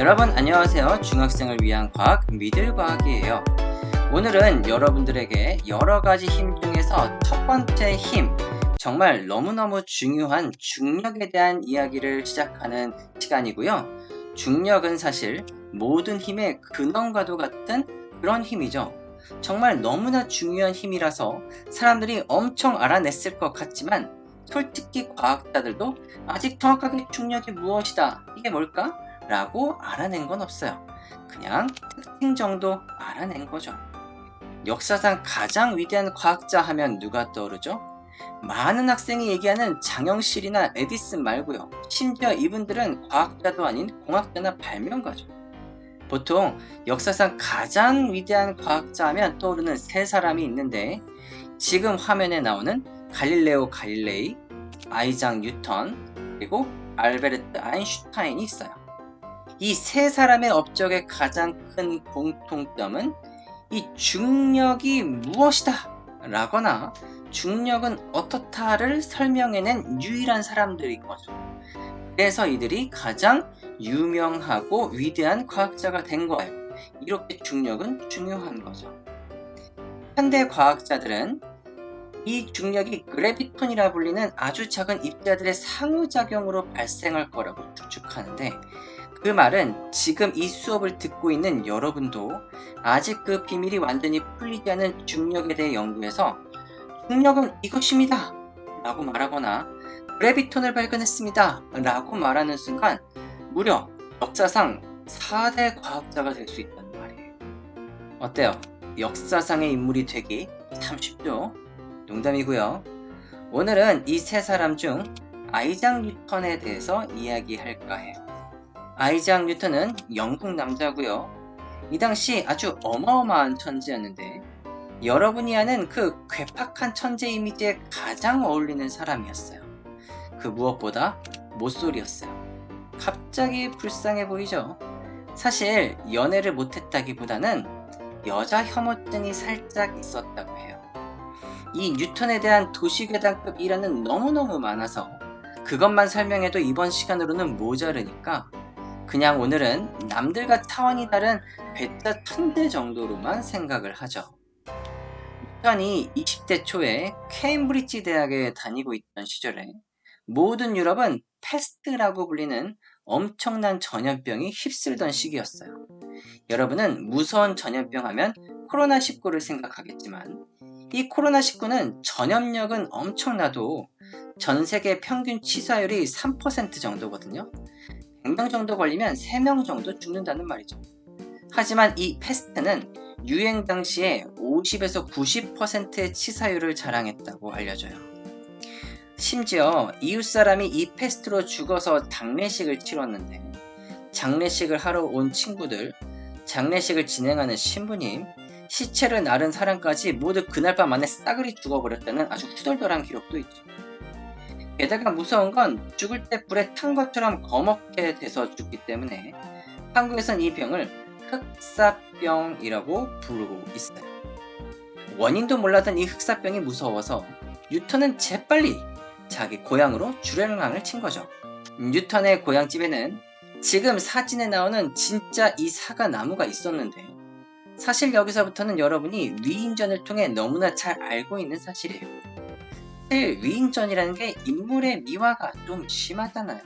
여러분 안녕하세요. 중학생을 위한 과학 미들과학이에요. 오늘은 여러분들에게 여러 가지 힘 중에서 첫 번째 힘, 정말 너무너무 중요한 중력에 대한 이야기를 시작하는 시간이고요. 중력은 사실 모든 힘의 근원과도 같은 그런 힘이죠. 정말 너무나 중요한 힘이라서 사람들이 엄청 알아냈을 것 같지만 솔직히 과학자들도 아직 정확하게 중력이 무엇이다, 이게 뭘까? 라고 알아낸 건 없어요. 그냥 특징 정도 알아낸 거죠. 역사상 가장 위대한 과학자 하면 누가 떠오르죠? 많은 학생이 얘기하는 장영실이나 에디슨 말고요. 심지어 이분들은 과학자도 아닌 공학자나 발명가죠. 보통 역사상 가장 위대한 과학자 하면 떠오르는 세 사람이 있는데 지금 화면에 나오는 갈릴레오 갈릴레이, 아이작 뉴턴, 그리고 알베르트 아인슈타인이 있어요. 이 세 사람의 업적의 가장 큰 공통점은 이 중력이 무엇이다 라거나 중력은 어떻다를 설명해낸 유일한 사람들인 거죠. 그래서 이들이 가장 유명하고 위대한 과학자가 된 거예요. 이렇게 중력은 중요한 거죠. 현대 과학자들은 이 중력이 그래비톤이라 불리는 아주 작은 입자들의 상호작용으로 발생할 거라고 추측하는데 그 말은 지금 이 수업을 듣고 있는 여러분도 아직 그 비밀이 완전히 풀리지 않은 중력에 대해 연구해서 중력은 이것입니다 라고 말하거나 그래비톤을 발견했습니다 라고 말하는 순간 무려 역사상 4대 과학자가 될 수 있다는 말이에요. 어때요? 역사상의 인물이 되기 참 쉽죠? 농담이고요. 오늘은 이 세 사람 중 아이작 뉴턴에 대해서 이야기할까 해요. 아이작 뉴턴은 영국 남자고요. 이 당시 아주 어마어마한 천재였는데 여러분이 아는 그 괴팍한 천재 이미지에 가장 어울리는 사람이었어요. 그 무엇보다 모쏠이었어요. 갑자기 불쌍해 보이죠? 사실 연애를 못했다기보다는 여자 혐오증이 살짝 있었다고 해요. 이 뉴턴에 대한 도시괴담급 일화는 너무너무 많아서 그것만 설명해도 이번 시간으로는 모자르니까 그냥 오늘은 남들과 타원이 다른 배짜 천대 정도로만 생각을 하죠. 뉴턴이 20대 초에 케임브리지 대학에 다니고 있던 시절에 모든 유럽은 패스트라고 불리는 엄청난 전염병이 휩쓸던 시기였어요. 여러분은 무서운 전염병 하면 코로나19를 생각하겠지만 이 코로나19는 전염력은 엄청나도 전 세계 평균 치사율이 3% 정도거든요. 100명 정도 걸리면 3명 정도 죽는다는 말이죠. 하지만 이 패스트는 유행 당시에 50에서 90%의 치사율을 자랑했다고 알려져요. 심지어 이웃 사람이 이 패스트로 죽어서 장례식을 치렀는데 장례식을 하러 온 친구들, 장례식을 진행하는 신부님, 시체를 나른 사람까지 모두 그날 밤 안에 싸그리 죽어버렸다는 아주 후덜덜한 기록도 있죠. 게다가 무서운 건 죽을 때 불에 탄 것처럼 거먹게 돼서 죽기 때문에 한국에선 이 병을 흑사병이라고 부르고 있어요. 원인도 몰랐던 이 흑사병이 무서워서 뉴턴은 재빨리 자기 고향으로 주행랑을 친 거죠. 뉴턴의 고향집에는 지금 사진에 나오는 진짜 이 사과 나무가 있었는데 사실 여기서부터는 여러분이 위인전을 통해 너무나 잘 알고 있는 사실이에요. 사실 위인전이라는 게 인물의 미화가 좀 심하잖아요.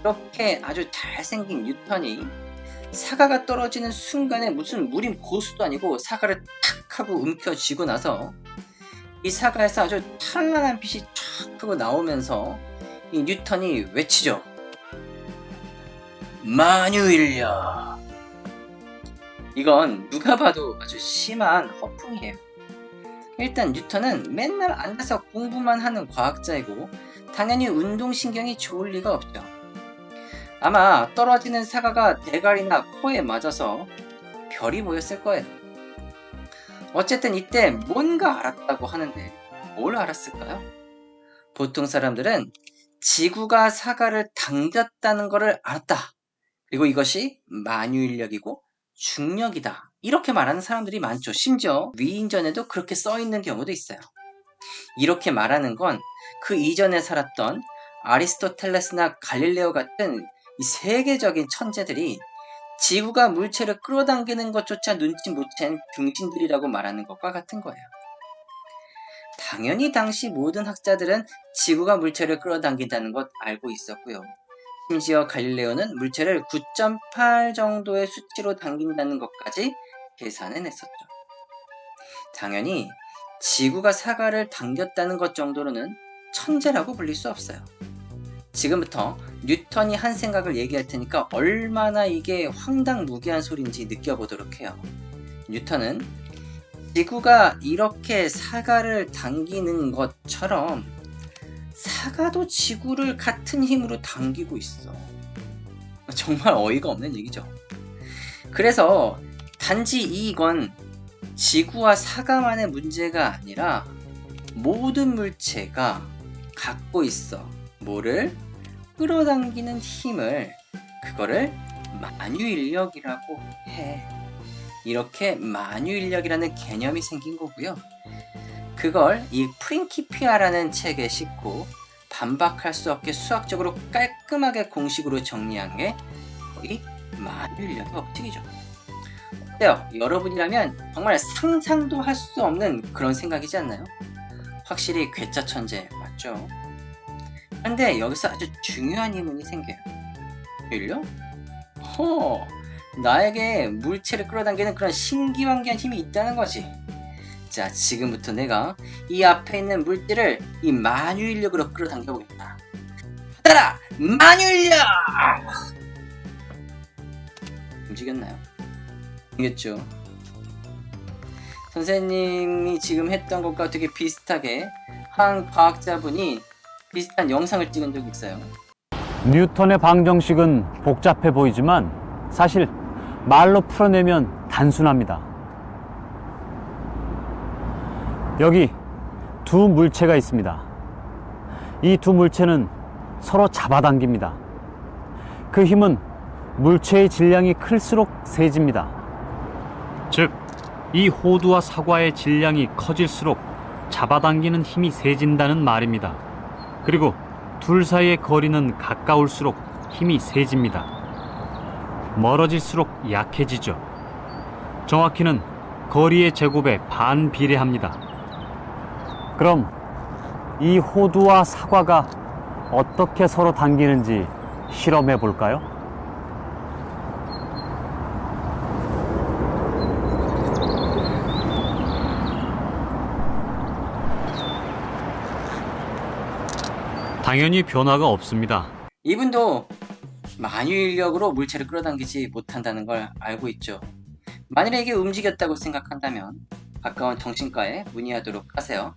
이렇게 아주 잘생긴 뉴턴이 사과가 떨어지는 순간에 무슨 무림 고수도 아니고 사과를 탁 하고 움켜쥐고 나서 이 사과에서 아주 찬란한 빛이 촥 하고 나오면서 이 뉴턴이 외치죠. 만유일력. 이건 누가 봐도 아주 심한 허풍이에요. 일단 뉴턴은 맨날 앉아서 공부만 하는 과학자이고 당연히 운동신경이 좋을 리가 없죠. 아마 떨어지는 사과가 대가리나 코에 맞아서 별이 보였을 거예요. 어쨌든 이때 뭔가 알았다고 하는데 뭘 알았을까요? 보통 사람들은 지구가 사과를 당겼다는 것을 알았다. 그리고 이것이 만유인력이고 중력이다. 이렇게 말하는 사람들이 많죠. 심지어 위인전에도 그렇게 써 있는 경우도 있어요. 이렇게 말하는 건 그 이전에 살았던 아리스토텔레스나 갈릴레오 같은 이 세계적인 천재들이 지구가 물체를 끌어당기는 것조차 눈치 못 챈 등신들이라고 말하는 것과 같은 거예요. 당연히 당시 모든 학자들은 지구가 물체를 끌어당긴다는 것 알고 있었고요. 심지어 갈릴레오는 물체를 9.8 정도의 수치로 당긴다는 것까지 계산해냈었죠. 당연히 지구가 사과를 당겼다는 것 정도로는 천재라고 불릴 수 없어요. 지금부터 뉴턴이 한 생각을 얘기할 테니까 얼마나 이게 황당무계한 소리인지 느껴보도록 해요. 뉴턴은 지구가 이렇게 사과를 당기는 것처럼 사과도 지구를 같은 힘으로 당기고 있어. 정말 어이가 없는 얘기죠. 그래서 단지 이건 지구와 사과만의 문제가 아니라 모든 물체가 갖고 있어. 뭐를? 끌어당기는 힘을 그거를 만유인력이라고 해. 이렇게 만유인력이라는 개념이 생긴 거고요. 그걸 이 프린키피아라는 책에 싣고 반박할 수 없게 수학적으로 깔끔하게 공식으로 정리한 게 거의 만유인력의 법칙이죠. 어때요? 여러분이라면 정말 상상도 할 수 없는 그런 생각이지 않나요? 확실히 괴짜 천재 맞죠? 그런데 여기서 아주 중요한 의문이 생겨요. 일요? 허, 나에게 물체를 끌어당기는 그런 신기한기한 힘이 있다는 거지. 자, 지금부터 내가 이 앞에 있는 물질을 이 만유인력으로 끌어당겨 보겠다. 받아라! 만유인력! 움직였나요? 움직였죠. 선생님이 지금 했던 것과 되게 비슷하게 한 과학자분이 비슷한 영상을 찍은 적이 있어요. 뉴턴의 방정식은 복잡해 보이지만 사실 말로 풀어내면 단순합니다. 여기 두 물체가 있습니다. 이 두 물체는 서로 잡아당깁니다. 그 힘은 물체의 질량이 클수록 세집니다. 즉, 이 호두와 사과의 질량이 커질수록 잡아당기는 힘이 세진다는 말입니다. 그리고 둘 사이의 거리는 가까울수록 힘이 세집니다. 멀어질수록 약해지죠. 정확히는 거리의 제곱에 반비례합니다. 그럼 이 호두와 사과가 어떻게 서로 당기는지 실험해 볼까요? 당연히 변화가 없습니다. 이분도 만유인력으로 물체를 끌어당기지 못한다는 걸 알고 있죠. 만일에 이게 움직였다고 생각한다면 가까운 정신과에 문의하도록 하세요.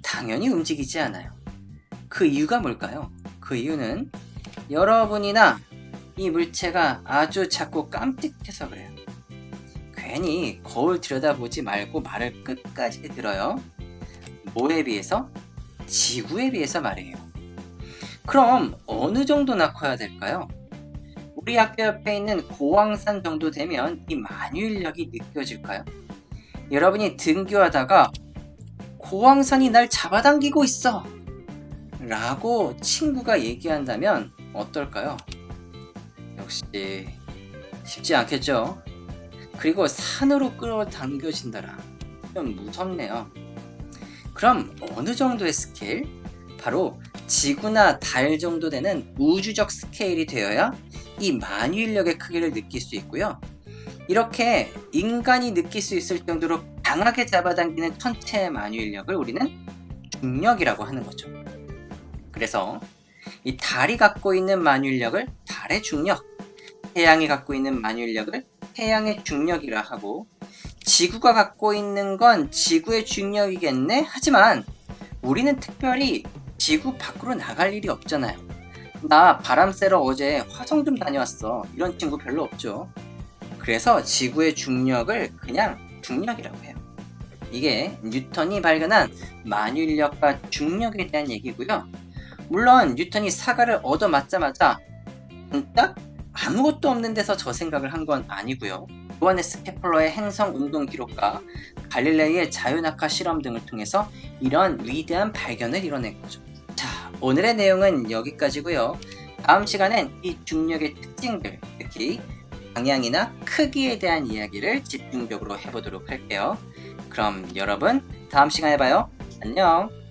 당연히 움직이지 않아요. 그 이유가 뭘까요? 그 이유는 여러분이나 이 물체가 아주 작고 깜찍해서 그래요. 괜히 거울 들여다보지 말고 말을 끝까지 들어요. 뭐에 비해서? 지구에 비해서 말이에요. 그럼 어느 정도나 커야 될까요? 우리 학교 옆에 있는 고왕산 정도 되면 이 만유인력이 느껴질까요? 여러분이 등교하다가 고왕산이 날 잡아당기고 있어! 라고 친구가 얘기한다면 어떨까요? 역시 쉽지 않겠죠? 그리고 산으로 끌어당겨진다라. 좀 무섭네요. 그럼 어느 정도의 스케일? 바로 지구나 달 정도 되는 우주적 스케일이 되어야 이 만유인력의 크기를 느낄 수 있고요. 이렇게 인간이 느낄 수 있을 정도로 강하게 잡아당기는 천체의 만유인력을 우리는 중력이라고 하는 거죠. 그래서 이 달이 갖고 있는 만유인력을 달의 중력, 태양이 갖고 있는 만유인력을 태양의 중력이라 하고 지구가 갖고 있는 건 지구의 중력이겠네? 하지만 우리는 특별히 지구 밖으로 나갈 일이 없잖아요. 나 바람 쐬러 어제 화성 좀 다녀왔어. 이런 친구 별로 없죠. 그래서 지구의 중력을 그냥 중력이라고 해요. 이게 뉴턴이 발견한 만유인력과 중력에 대한 얘기고요. 물론 뉴턴이 사과를 얻어 맞자마자 딱 아무것도 없는 데서 저 생각을 한 건 아니고요. 요하네스 케플러의 행성 운동 기록과 갈릴레이의 자유낙하 실험 등을 통해서 이런 위대한 발견을 이뤄낸 거죠. 자, 오늘의 내용은 여기까지고요. 다음 시간엔 이 중력의 특징들, 특히 방향이나 크기에 대한 이야기를 집중적으로 해보도록 할게요. 그럼 여러분 다음 시간에 봐요. 안녕.